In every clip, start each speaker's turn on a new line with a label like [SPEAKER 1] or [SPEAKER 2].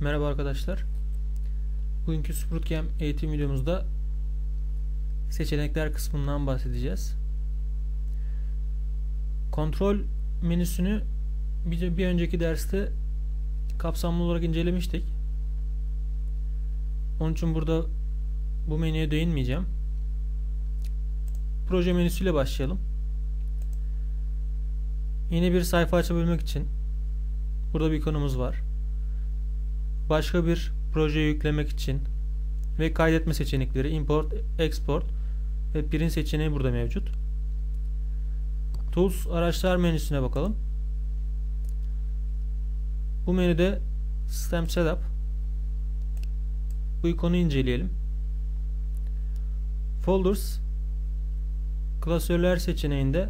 [SPEAKER 1] Merhaba arkadaşlar. Bugünkü Sprutcam eğitim videomuzda seçenekler kısmından bahsedeceğiz. Kontrol menüsünü bir, bir önceki derste kapsamlı olarak incelemiştik. Onun için burada bu menüye değinmeyeceğim. Proje menüsüyle başlayalım. Yeni bir sayfa açabilmek için burada bir ikonumuz var başka bir proje yüklemek için ve kaydetme seçenekleri import, export ve print seçeneği burada mevcut. Tools araçlar menüsüne bakalım. Bu menüde System Setup bu ikonu inceleyelim. Folders klasörler seçeneğinde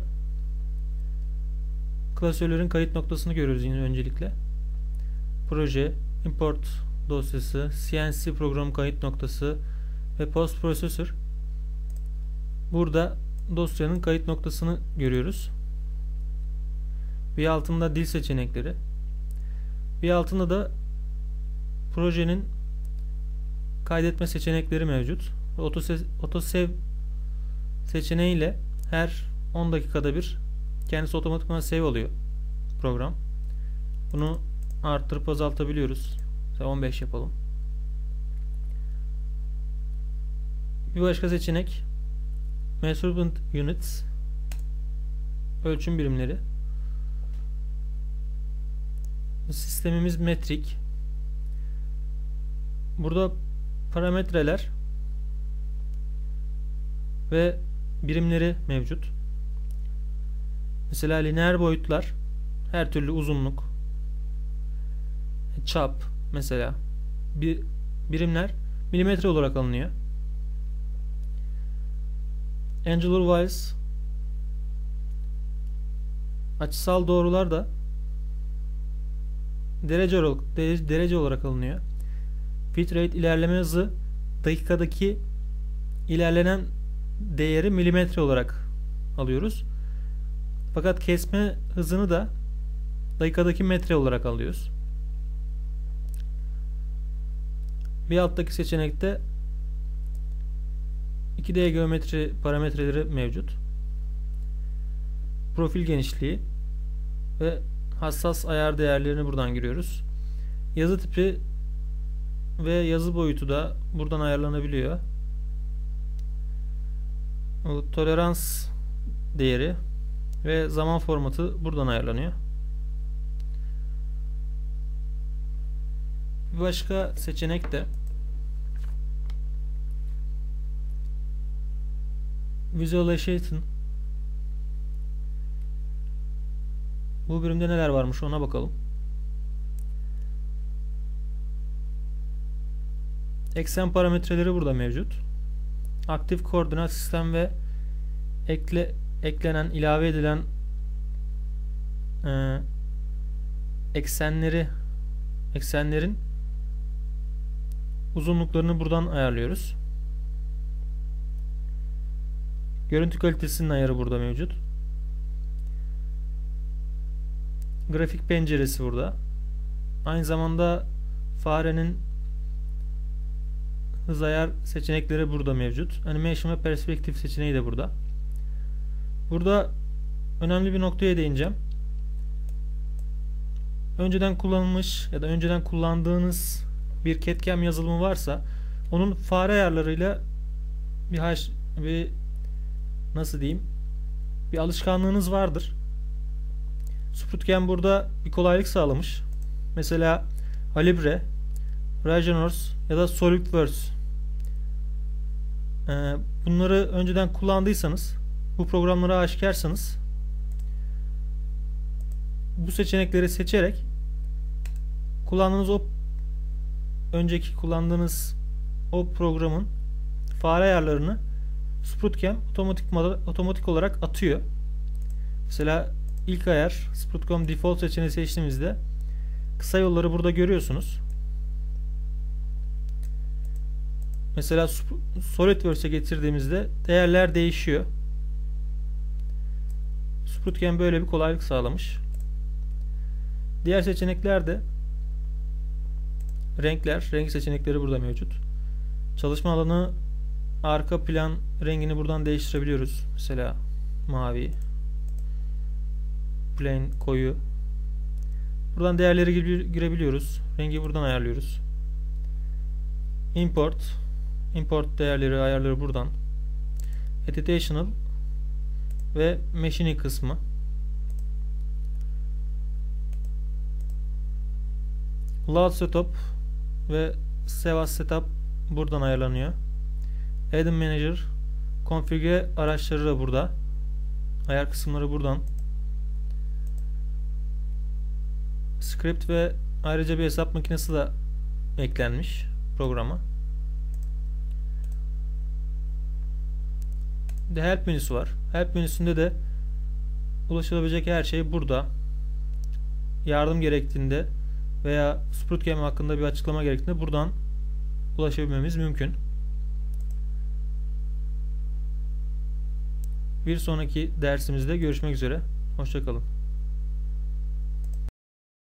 [SPEAKER 1] klasörlerin kayıt noktasını görüyoruz yine öncelikle. Proje, import dosyası, CNC program kayıt noktası ve post processor. Burada dosyanın kayıt noktasını görüyoruz. Bir altında dil seçenekleri. Bir altında da projenin kaydetme seçenekleri mevcut. Autosave seçeneğiyle her 10 dakikada bir kendisi otomatikman save oluyor program. Bunu arttırıp azaltabiliyoruz. Mesela 15 yapalım. Bir başka seçenek Measurement Units ölçüm birimleri. Sistemimiz metrik. Burada parametreler ve birimleri mevcut. Mesela lineer boyutlar her türlü uzunluk çap mesela bir birimler milimetre olarak alınıyor. Angular wise açısal doğrular da derece olarak, derece olarak alınıyor. Fit rate ilerleme hızı dakikadaki ilerlenen değeri milimetre olarak alıyoruz. Fakat kesme hızını da dakikadaki metre olarak alıyoruz. Bir alttaki seçenekte 2D geometri parametreleri mevcut. Profil genişliği ve hassas ayar değerlerini buradan giriyoruz. Yazı tipi ve yazı boyutu da buradan ayarlanabiliyor. Tolerans değeri ve zaman formatı buradan ayarlanıyor. Bir başka seçenek de Visualization Bu bölümde neler varmış ona bakalım. Eksen parametreleri burada mevcut. Aktif koordinat sistem ve ekle eklenen, ilave edilen e, eksenleri eksenlerin uzunluklarını buradan ayarlıyoruz. Görüntü kalitesinin ayarı burada mevcut. Grafik penceresi burada. Aynı zamanda farenin hız ayar seçenekleri burada mevcut. Animation ve perspektif seçeneği de burada. Burada önemli bir noktaya değineceğim. Önceden kullanılmış ya da önceden kullandığınız bir CAD-CAM yazılımı varsa onun fare ayarlarıyla bir, haş, bir nasıl diyeyim bir alışkanlığınız vardır. Sprutgen burada bir kolaylık sağlamış. Mesela Alibre, Ragenors ya da SolidWorks ee, bunları önceden kullandıysanız bu programları aşikarsanız bu seçenekleri seçerek kullandığınız o önceki kullandığınız o programın fare ayarlarını Sprutcam otomatik otomatik olarak atıyor. Mesela ilk ayar Sprutcam default seçeneği seçtiğimizde kısa yolları burada görüyorsunuz. Mesela SolidWorks'e getirdiğimizde değerler değişiyor. Sprutcam böyle bir kolaylık sağlamış. Diğer seçenekler de Renkler, renk seçenekleri burada mevcut. Çalışma alanı arka plan rengini buradan değiştirebiliyoruz. Mesela mavi, plain koyu. Buradan değerleri girebiliyoruz. Rengi buradan ayarlıyoruz. Import, import değerleri ayarları buradan. Editational ve machining kısmı. Load Setup ve Sevas Setup buradan ayarlanıyor. Add Manager Configure araçları da burada. Ayar kısımları buradan. Script ve ayrıca bir hesap makinesi de eklenmiş programa. de help menüsü var. Help menüsünde de ulaşılabilecek her şey burada. Yardım gerektiğinde veya Sprutcam hakkında bir açıklama gerektiğinde buradan ulaşabilmemiz mümkün. Bir sonraki dersimizde görüşmek üzere. Hoşçakalın.